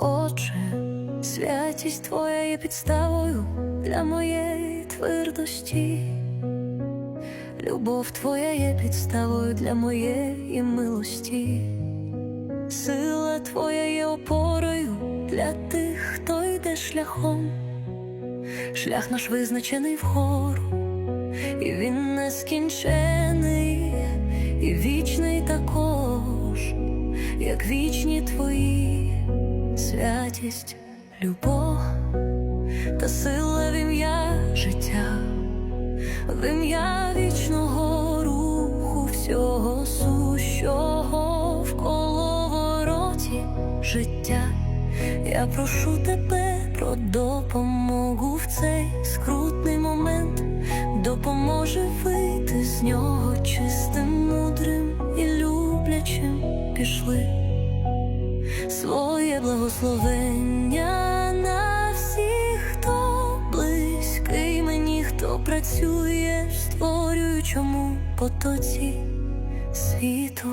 Отже, святість Твоя є підставою для моєї твердості. Любов Твоя є підставою для моєї милості. Сила Твоя є опорою для тих, хто йде шляхом. Шлях наш визначений вгору, і він нескінчений, і вічний також, як вічні твої святість, любов та сила в ім'я життя, в ім'я вічного руху всього сущого в коловороті життя. Я прошу тебе про допомогу в цей скрутний момент, допоможе вийти з нього чистим, мудрим і люблячим. Пішли благословення на всіх, хто близький мені, хто працює створюючому потоці світу.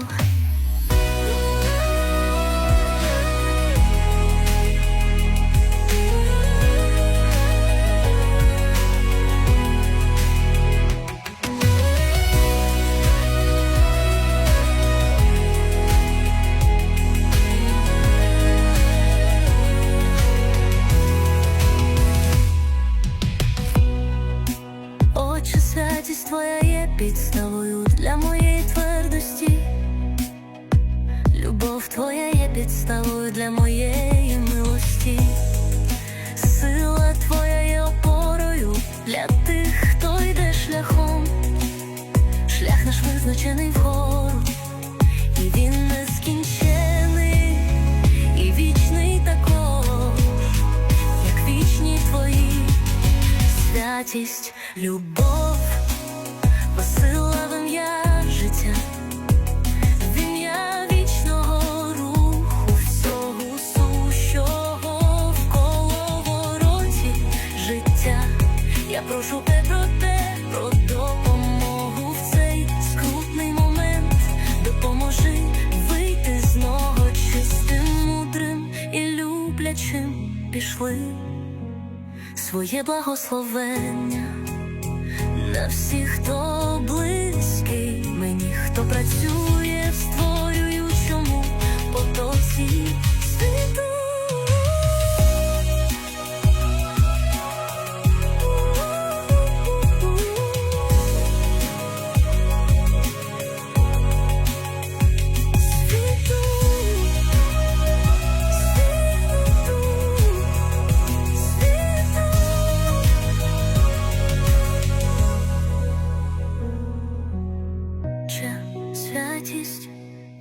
Визначений вгору, і він нескінчений, і вічний також, як вічні твої святість, любов, посила в ім'я життя, в ім'я люблячим пішли. Своє благословення на всіх, хто святість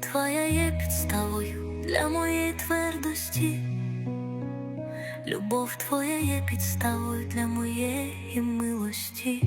твоя є підставою для моєї твердості. Любов твоя є підставою для моєї милості.